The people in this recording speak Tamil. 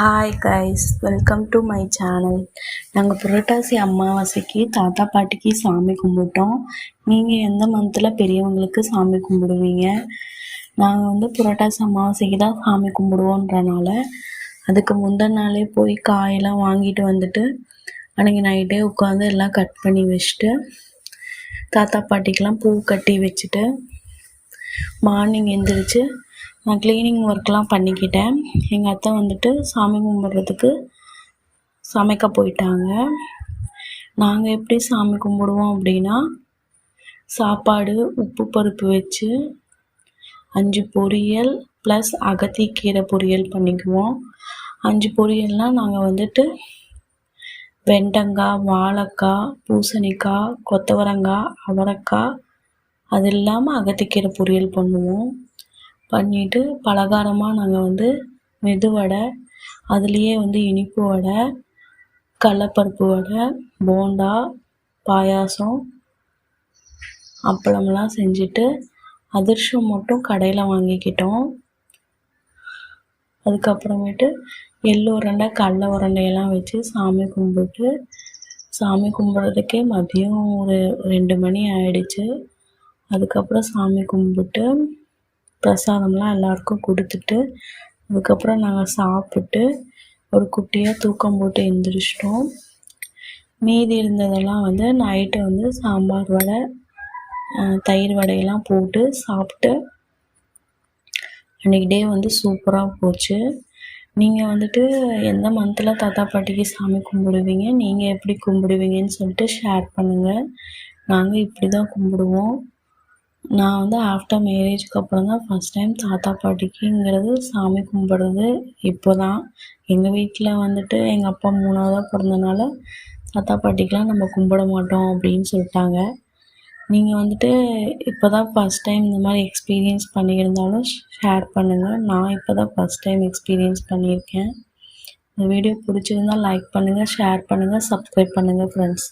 Hi guys welcome to my channel நாங்கள் புரட்டாசி அமாவாசைக்கு தாத்தா பாட்டிக்கு சாமி கும்பிட்டோம். நீங்கள் எந்த மந்தில் பெரியவங்களுக்கு சாமி கும்பிடுவீங்க? நாங்கள் வந்து புரட்டாசி அமாவாசைக்கு தான் சாமி கும்பிடுவோன்றனால அதுக்கு முந்தின நாளே போய் காயெல்லாம் வாங்கிட்டு வந்துட்டு அன்றைக்கி நைட்டே உட்காந்து எல்லாம் கட் பண்ணி வச்சுட்டு தாத்தா பாட்டிக்கெலாம் பூ கட்டி வச்சுட்டு மார்னிங் எந்திரிச்சு நான் க்ளீனிங் ஒர்க்லாம் பண்ணிக்கிட்டேன். எங்கள் அத்தை வந்துட்டு சாமி கும்பிட்றதுக்கு சமைக்க போயிட்டாங்க. நாங்கள் எப்படி சாமி கும்பிடுவோம் அப்படின்னா சாப்பாடு உப்பு பருப்பு வச்சு அஞ்சு பொரியல் ப்ளஸ் அகத்திக்கீரை பொரியல் பண்ணிக்குவோம். அஞ்சு பொரியல்னால் நாங்கள் வந்துட்டு வெண்டங்காய் வாழைக்காய் பூசணிக்காய் கொத்தவரங்காய் அவரைக்காய் அது இல்லாமல் அகத்திக்கீரை பொரியல் பண்ணுவோம். பண்ணிவிட்டு பலகாரமாக நாங்கள் வந்து மெதுவடை அதுலேயே வந்து இனிப்பு வடை கடலப்பருப்பு வடை போண்டா பாயாசம் அப்பளம்லாம் செஞ்சுட்டு அதிர்ஷம் மட்டும் கடையில் வாங்கிக்கிட்டோம். அதுக்கப்புறமேட்டு எள்ளு உருண்டை கடல உருண்டையெல்லாம் வச்சு சாமி கும்பிட்டு சாமி கும்பிட்றதுக்கே மதியம் ஒரு ரெண்டு மணி ஆயிடுச்சு. அதுக்கப்புறம் சாமி கும்பிட்டு பிரசாதம்லாம் எல்லாருக்கும் கொடுத்துட்டு அதுக்கப்புறம் நாங்கள் சாப்பிட்டு ஒரு குட்டியாக தூக்கம் போட்டு எழுந்திரிச்சிட்டோம் மீதி இருந்ததெல்லாம் வந்து நைட்டு வந்து சாம்பார் வடை தயிர் வடையெல்லாம் போட்டு சாப்பிட்டு அன்றைக்கி டே வந்து சூப்பராக போச்சு. நீங்கள் வந்துட்டு எந்த மந்தில் தாத்தா பாட்டிக்கு சாமி கும்பிடுவீங்க? நீங்கள் எப்படி கும்பிடுவீங்கன்னு சொல்லிட்டு ஷேர் பண்ணுங்கள் நாங்கள் இப்படி தான் கும்பிடுவோம். நான் வந்து ஆஃப்டர் மேரேஜுக்கு அப்புறம் தான் ஃபஸ்ட் டைம் தாத்தா பாட்டிக்குங்கிறது சாமி கும்பிட்றது இப்போ தான் எங்கள் வீட்டில் வந்துட்டு எங்கள் அப்பா மூணாவதாக பிறந்தனால தாத்தா பாட்டிக்கெலாம் நம்ம கும்பிட மாட்டோம் அப்படின்னு சொல்லிட்டாங்க. நீங்கள் வந்துட்டு இப்போ தான் ஃபஸ்ட் டைம் இந்த மாதிரி எக்ஸ்பீரியன்ஸ் பண்ணியிருந்தாலும் ஷேர் பண்ணுங்கள் நான் இப்போ தான் ஃபஸ்ட் டைம் எக்ஸ்பீரியன்ஸ் பண்ணியிருக்கேன். இந்த வீடியோ பிடிச்சிருந்தால் லைக் பண்ணுங்கள் ஷேர் பண்ணுங்கள் சப்ஸ்கிரைப் பண்ணுங்கள் ஃப்ரெண்ட்ஸ்